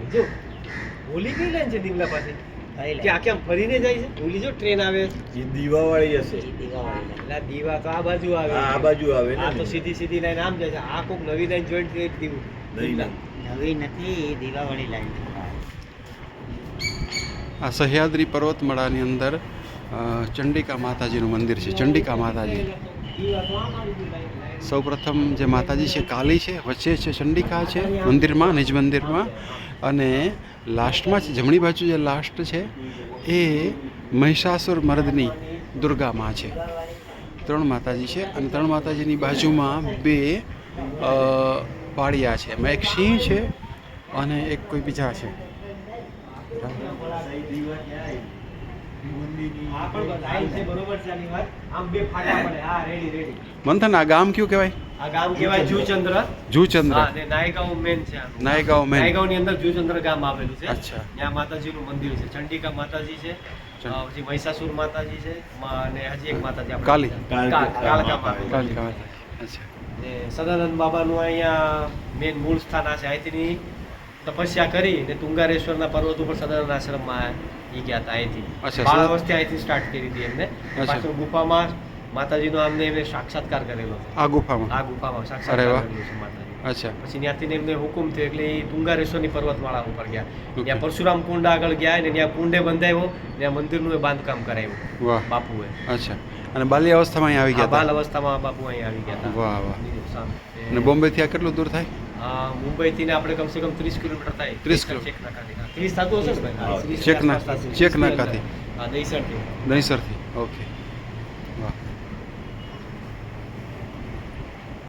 Line જો ઓલી કઈ લાઈન છે દિમલા પાસે. કે આખે આમ ફરીને જાય છે? ઓલી જો ટ્રેન આવે. એ દીવાવાળી હશે. દીવાવાળી એટલે આ દીવા તો આ બાજુ આવે. આ આ બાજુ આવે ને. આ તો સીધી સીધી લાઈન આમ જાય છે. આ કોક નવી લાઈન જોઈન્ટ થઈ દીવું. નવી નથી એ દીવાવાળી લાઈન આ સહ્યાદ્રી પર્વતમાળાની અંદર ચંડિકા માતાજીનું મંદિર છે. ચંડિકા માતાજી. લાઈન. સૌપ્રથમ જે માતાજી છે, કાલી છે, વચ્ચે છે, ચંડિકા છે, મંદિરમાં, નિજ મંદિરમાં. અને લાસ્ટમાં છે, જમણી બાજુ જે લાસ્ટ છે, એ મહિષાસુર મર્દની દુર્ગા માં છે. ત્રણ માતાજી છે અને ત્રણ માતાજીની બાજુમાં બે પાળિયા છે. એમાં એક સિંહ છે અને એક કોઈ બીજા છે. મંથન આ ગામ કયું કહેવાય? આ ગામ કહેવાય જૂચંદ્ર. જૂચંદ્ર. હા નાયગાંવ મેન છે નાયગાંવ મેન. નાયગાંવની અંદર જૂચંદ્ર ગામ આવેલું છે. અચ્છા. ત્યાં માતાજીનું મંદિર છે. ચંડિકા માતાજી છે. પછી મહિષાસુર માતાજી છે. અને હજી એક માતાજી આપણે- કાલી. કા- માતાજી. અચ્છા. ને સદાનંદ બાબાનું અહીંયા મેન મૂળ સ્થાન આ છે. અહીંથી તપસ્યા કરી ને તુંગારેશ્વરના પર્વત ઉપર સદાનંદ આશ્રમમાં એ ગયા હતા અહીંથી. સદ- અવસ્થે અહીંથી સ્ટાર્ટ કરી હતી એમને. પાછળ ગુફામાં માતાજીનો આમને એમને સાક્ષાત્કાર કરેલો આ ગુફામાં? આ ગુફામાં સાક્ષાત્કાર કરેલો છે માતાજી અચ્છા. પછી ત્યાંથી એમને હુકુમ થયો એટલે એ તુંગારેશ્વરની પર્વતમાળા ઉપર ગયા. ત્યાં પરશુરામ કુંડ આગળ ગયા ને ત્યાં કુંડે બંધાયો ત્યાં મંદિરનું એ બાંધકામ કરાવ્યું બાપુએ. અચ્છા. અને બાલ્ય અવસ્થામાં અહીં આવી ગયા બાલ અવસ્થામાં બાપુ અહીં આવી ગયા હતા. વાહ વાહ. અને બોમ્બેથી આ કેટલું દૂર થાય? મુંબઈથી આપણે કમસે કમ ત્રીસ કિલોમીટર થાય. ત્રીસ કિલોમીટર ત્રીસ થતું હશે ને ભાઈ? ચેક નાકાથી ચેક નાકાથી દહીસરથી. દહીસરથી. ઓકે. વાહ.